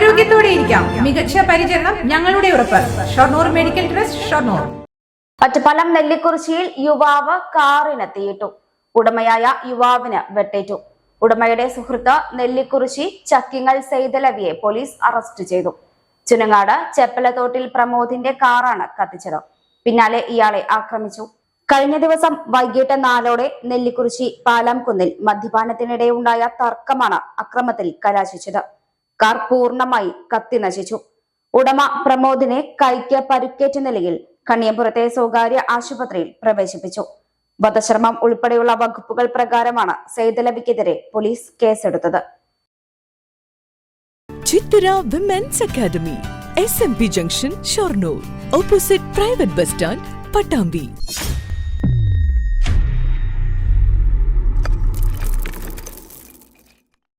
ആരോഗ്യത്തോടെ ഇരിക്കാം മികച്ച പരിചരണം ഞങ്ങളുടെ ഉറപ്പ്. Shoranur medical trust Shoranur. Ottapalam നെല്ലിക്കുറിച്ചിയിൽ യുവാവ് കാറിന് തീയിട്ടു. ഉടമയായ യുവാവിന് വെട്ടേറ്റു. ഉടമയുടെ സുഹൃത്ത് നെല്ലിക്കുറിശി ചക്കിങ്ങൽ സെയ്തലവിയെ പോലീസ് അറസ്റ്റ് ചെയ്തു. ചുനങ്ങാട് ചെപ്പലത്തോട്ടിൽ പ്രമോദിന്റെ കാറാണ് കത്തിച്ചത്. പിന്നാലെ ഇയാളെ ആക്രമിച്ചു. കഴിഞ്ഞ ദിവസം വൈകിട്ട് നാലോടെ നെല്ലിക്കുറിശി പാലാംകുന്നിൽ മദ്യപാനത്തിനിടെ ഉണ്ടായ തർക്കമാണ് അക്രമത്തിൽ കലാശിച്ചത്. കാർ പൂർണമായി കത്തി നശിച്ചു. ഉടമ പ്രമോദിനെ കൈക്ക് പരുക്കേറ്റ നിലയിൽ കണ്ണിയമ്പുറത്തെ സ്വകാര്യ ആശുപത്രിയിൽ പ്രവേശിപ്പിച്ചു. വധശ്രമം ഉൾപ്പെടെയുള്ള വകുപ്പുകൾ പ്രകാരമാണ് സെയ്തലബിക്കെതിരെ പോലീസ് കേസെടുത്തത്. Chithara women's academy S M P junction Shoranur opposite private bus stand Pattambi